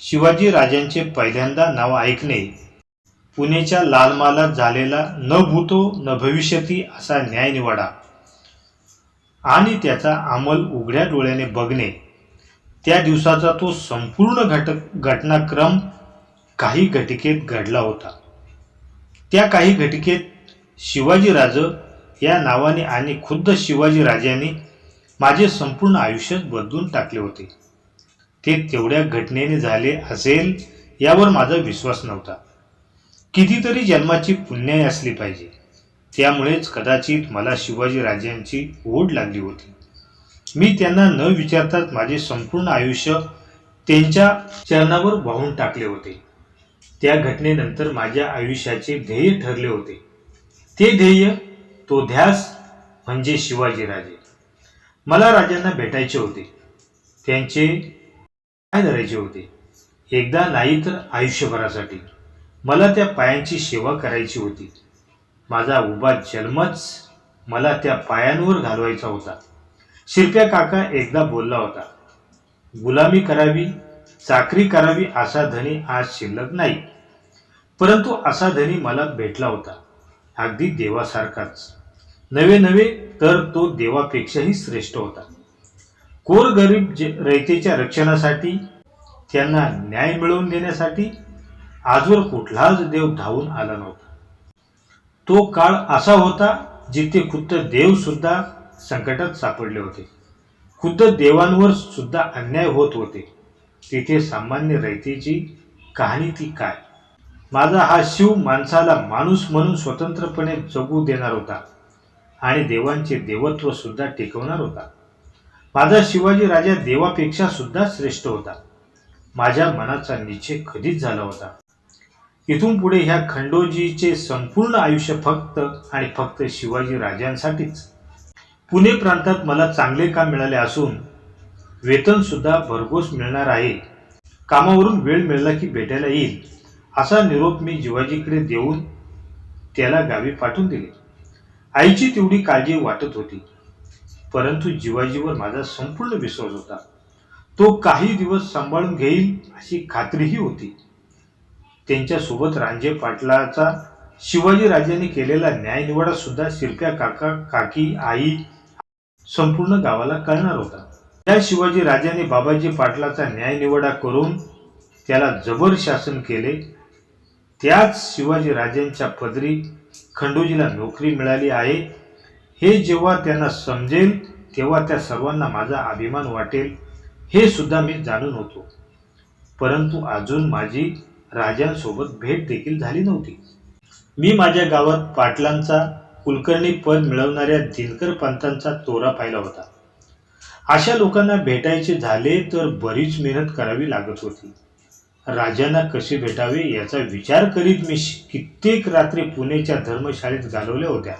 शिवाजी राजांचे पहिल्यांदा नाव ऐकणे पुणेच्या लालमालात झालेला न भूतो न भविष्यती असा न्याय निवडा. आणि त्याचा अंमल उघड्या डोळ्याने बघणे. त्या दिवसाचा तो संपूर्ण घट घटनाक्रम काही घटिकेत घडला होता. त्या काही घटिकेत शिवाजीराज या नावाने आणि खुद्द शिवाजीराजांनी माझे संपूर्ण आयुष्य बदलून टाकले होते. ते तेवढ्या घटनेने झाले असेल यावर माझा विश्वास नव्हता. कितीतरी जन्माची पुण्याई असली पाहिजे. त्यामुळेच कदाचित मला शिवाजीराजांची ओढ लागली होती. मी त्यांना न विचारताच माझे संपूर्ण आयुष्य त्यांच्या चरणावर वाहून टाकले होते. त्या घटनेनंतर माझ्या आयुष्याचे ध्येय ठरले होते. ते ध्येय तो ध्यास म्हणजे शिवाजीराजे मला राजांना भेटायचे होते. त्यांचे काय धरायचे होते? एकदा नाही तर आयुष्यभरासाठी. मला त्या पायांची सेवा करायची होती. माझा उभा जन्मच मला त्या पायांवर घालवायचा होता. शिरप्या काका एकदा बोलला होता गुलामी करावी चाकरी करावी असा धनी आज शिल्लक नाही. परंतु असा धनी मला भेटला होता अगदी देवासारखाच. नवे नवे तर तो देवापेक्षाही श्रेष्ठ होता. कोर गरीब जे रयतेच्या रक्षणासाठी त्यांना न्याय मिळवून देण्यासाठी आजवर कुठलाच देव धावून आला नव्हता. तो काळ असा होता जिथे खुद्द देव सुद्धा संकटात सापडले होते. खुद्द देवांवर सुद्धा अन्याय होत होते. तिथे सामान्य रयतेची कहाणी ती काय? माझा हा शिव माणसाला माणूस म्हणून स्वतंत्रपणे जगू देणार होता आणि देवांचे देवत्व सुद्धा टिकवणार होता. माझा शिवाजी राजा देवापेक्षा सुद्धा श्रेष्ठ होता. माझ्या मनाचा निश्चय कधीच झाला होता. इथून पुढे ह्या खंडोजीचे संपूर्ण आयुष्य फक्त आणि फक्त शिवाजी राजांसाठीच. पुणे प्रांतात मला चांगले काम मिळाले असून वेतन सुद्धा भरघोस मिळणार आहे. कामावरून वेळ मिळाला की भेटायला येईल असा निरोप मी जिवाजीकडे देऊन त्याला गावी पाठवून दिले. आईची तेवढी काळजी वाटत होती. परंतु जिवाजीवर माझा संपूर्ण विश्वास होता. तो काही दिवस सांभाळून घेईल अशी खात्रीही होती. त्यांच्यासोबत रांजे पाटलाचा शिवाजी राजांनी केलेला न्यायनिवाडा सुद्धा शिरप्या काका काकी आई संपूर्ण गावाला कळणार होता. त्या शिवाजी राजाने बाबाजी पाटलाचा न्यायनिवाडा करून त्याला जबर शासन केले. त्याच शिवाजी राजांच्या पदरी खंडोजीला नोकरी मिळाली आहे. हे जेव्हा त्यांना समजेल तेव्हा त्या सर्वांना माझा अभिमान वाटेल हे सुद्धा मी जाणून होतो. परंतु अजून माझी राजांसोबत भेट देखील झाली नव्हती. मी माझ्या गावात पाटलांचा कुलकर्णी पद मिळवणाऱ्या दिनकर पंतांचा तोरा पाहिला होता. अशा लोकांना भेटायचे झाले तर बरीच मेहनत करावी लागत होती. राजांना कसे भेटावे याचा विचार करीत मी श- कित्येक रात्री पुणेच्या धर्मशाळेत घालवल्या होत्या.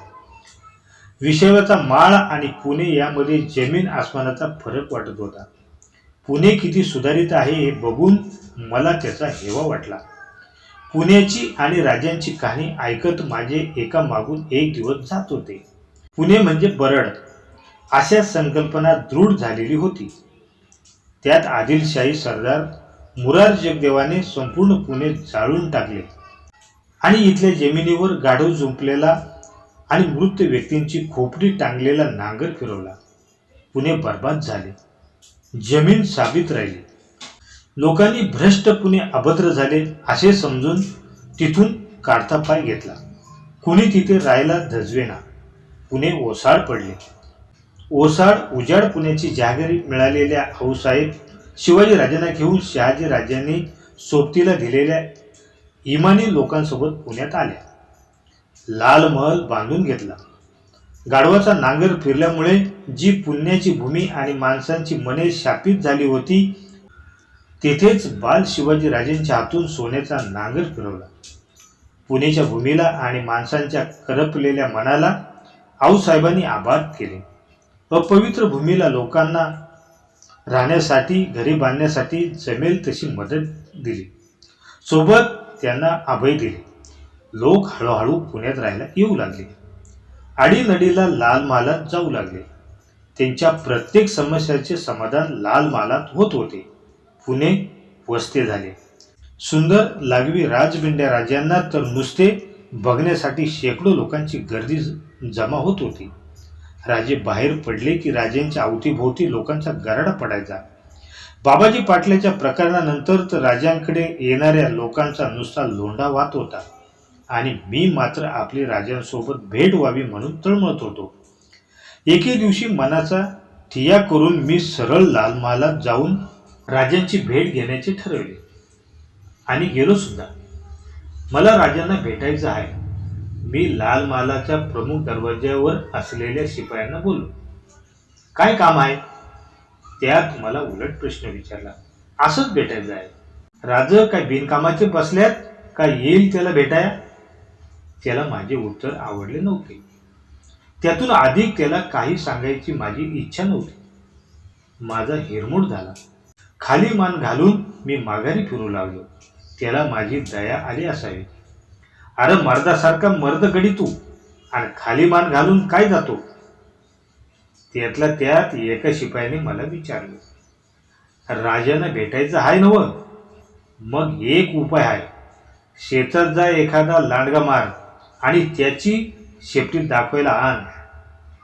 विषयाचा माळ आणि पुणे यामध्ये जमीन आसमानाचा फरक वाटत होता. पुणे किती सुधारित आहे हे बघून मला त्याचा हेवा वाटला. पुण्याची आणि राजांची कहाणी ऐकत माझे एका मागून एक दिवस जात होते. पुणे म्हणजे बरड. अशा संकल्पना दृढ झालेली होती. त्यात आदिलशाही सरदार मुरार जगदेवाने संपूर्ण पुणे जाळून टाकले. आणि इथल्या जमिनीवर गाढव झुंपलेला आणि मृत व्यक्तींची खोपडी टांगलेला नांगर फिरवला. पुणे बर्बाद झाले. जमीन साबित राहिली. लोकांनी भ्रष्ट पुणे अभद्र झाले असे समजून तिथून काढता पाय घेतला. कुणी तिथे राहायला धजवेना. पुणे ओसाड पडले. ओसाड उजाड पुण्याची जागिरी मिळालेल्या आऊसाहेब शिवाजी राजांना घेऊन शहाजी राजांनी सोबतीला दिलेल्या इमानी लोकांसोबत पुण्यात आल्या. लाल महल बांधून घेतला. गाढवाचा नांगर फिरल्यामुळे जी पुण्याची भूमी आणि माणसांची मने शापित झाली होती तेथेच बाल शिवाजी राजेंच्या हातून सोन्याचा नांगर फिरवला. पुणेच्या भूमीला आणि माणसांच्या करपलेल्या मनाला आऊसाहेबांनी आबाद केले. अपवित्र भूमीला लोकांना राहण्यासाठी घरी बांधण्यासाठी जमेल तशी मदत दिली. सोबत त्यांना अभय दिले. लोक हळूहळू पुण्यात राहायला येऊ लागले. आडीनडीला लाल मालात जाऊ लागले. त्यांच्या प्रत्येक समस्याचे समाधान लाल मालात होत होते. पुणे वस्ते झाले. सुंदर लागवी राजबिंड्या राजांना तर नुसते बघण्यासाठी शेकडो लोकांची गर्दी जमा होत होती. राजे बाहेर पडले की राजांच्या अवतीभोवती लोकांचा गराडा पडायचा. बाबाजी पाटल्याच्या प्रकरणानंतर तर राजांकडे येणाऱ्या लोकांचा नुसता लोंढा वाहत होता. आणि मी मात्र आपली राजांसोबत भेट व्हावी म्हणून तळमळत होतो. एके दिवशी मनाचा ठिया करून मी सरळ लालमहालात जाऊन राजांची भेट घेण्याचे ठरवले. आणि गेलो सुद्धा. मला राजांना भेटायचं आहे. मी लाल महालाच्या प्रमुख दरवाज्यावर असलेल्या शिपायांना बोललो. काय काम आहे? त्यात मला उलट प्रश्न विचारला. असंच भेटायचं आहे. राज काय बिनकामाचे बसल्यात? का येईल त्याला भेटाया त्याला माझे उत्तर आवडले नव्हते. त्यातून अधिक त्याला काही सांगायची माझी इच्छा नव्हती. माझा हिरमोड झाला. खाली मान घालून मी माघारी फिरू लागलो. त्याला माझी दया आली असावी. अरे मर्दासारखा मर्द गडी तू. आणि खाली मान घालून काय जातो? त्यातल्या त्यात एका शिपायाने मला विचारलं. राजांना भेटायचं आहे नव मग एक उपाय आहे शेतात जा एखादा लांडगा मार. आणि त्याची शेपटी दाखवायला आण.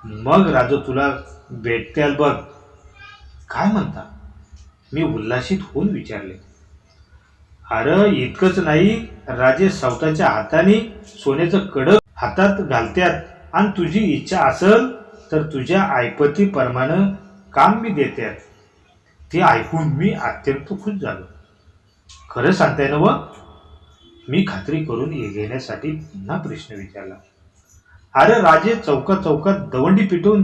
मग राजा तुला भेटत्याल बघ. काय म्हणता? मी उल्हासित होऊन विचारले. अरे इतकंच नाही. राजे स्वतःच्या हाताने सोन्याचं कडक हातात घालत्यात. आणि तुझी इच्छा असल तर तुझ्या ऐपतीप्रमाणे काम मी देत्यात. ते ऐकून मी अत्यंत खुश झालो. खरं सांगताय ना व? मी खात्री करून घेण्यासाठी पुन्हा प्रश्न विचारला. अरे राजे चौका चौकात दवंडी पिटून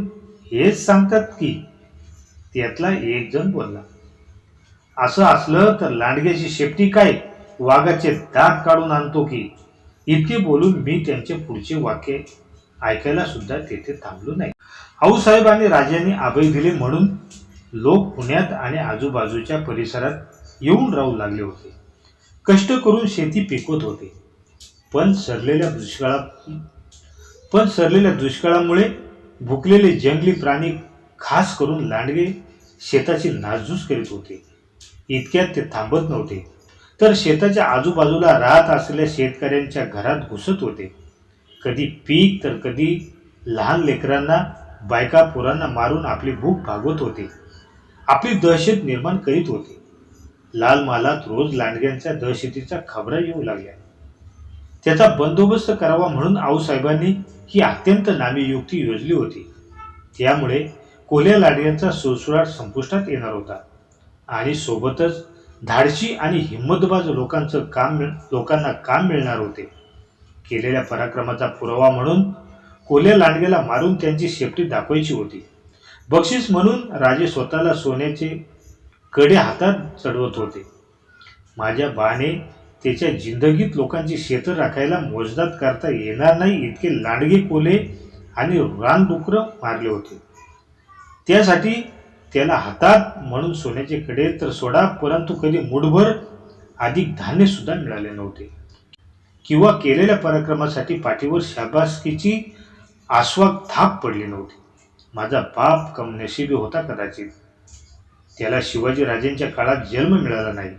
हेच सांगतात की त्यातला एक जण बोलला असं असलं तर लांडग्याची शेपटी काय? वाघाचे दात काढून आणतो की? इतके बोलून मी त्यांचे पुढचे वाक्य ऐकायला सुद्धा तेथे थांबलो नाही. आऊसाहेब आणि राजांनी अभय दिले म्हणून लोक पुण्यात आणि आजूबाजूच्या परिसरात येऊन राहू लागले होते. कष्ट करून शेती पिकवत होते. पण सरलेल्या दुष्काळा पण सरलेल्या दुष्काळामुळे भुकलेले जंगली प्राणी खास करून लांडगे शेताची नासधूस करीत होते. इतक्यात ते थांबत नव्हते. तर शेताच्या आजूबाजूला राहत असलेल्या शेतकऱ्यांच्या घरात घुसत होते. कधी पीक तर कधी लहान लेकरांना बायका पोरांना मारून आपली भूक भागवत होते. आपली दहशत निर्माण करीत होते. लाल मालात रोज लांडग्यांच्या दहशतीच्या खबरा येऊ लागल्या. त्याचा बंदोबस्त करावा म्हणून आऊसाहेबांनी ही अत्यंत नामी युक्ती योजली होती. त्यामुळे कोल्या लाडग्यांचा सुळसुळाट संपुष्टात येणार होता. आणि सोबतच धाडशी आणि हिंमतबाज लोकांचं काम मिळ लोकांना काम मिळणार होते. केलेल्या पराक्रमाचा पुरावा म्हणून कोल्या लांडग्याला मारून त्यांची शेपटी दाखवायची होती. बक्षीस म्हणून राजे स्वतःला सोन्याचे कडे हातात चढवत होते. माझ्या बाने त्याच्या जिंदगीत लोकांची शेतं राखायला मोजदात करता येणार नाही इतके लांडगे कोले आणि रानडुकरं मारले होते. त्यासाठी त्याला हातात म्हणून सोन्याचे कडे तर सोडा परंतु कधी मुठभर अधिक धान्य सुद्धा मिळाले नव्हते. किंवा केलेल्या पराक्रमासाठी पाठीवर शाबासकीची आस्वाद थाप पडली नव्हती. माझा बाप कमनशिबी होता कदाचित. त्याला शिवाजी राजेंच्या काळात जन्म मिळाला नाही.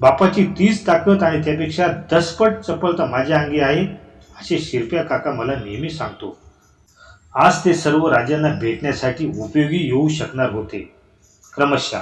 बापाची तीच ताकद आणि त्यापेक्षा दसपट चपलता माझ्या अंगी आहे असे शिरप्या काका मला नेहमी सांगतो. आज ते सर्व राजांना भेटण्यासाठी उपयोगी येऊ शकणार होते. क्रमशः.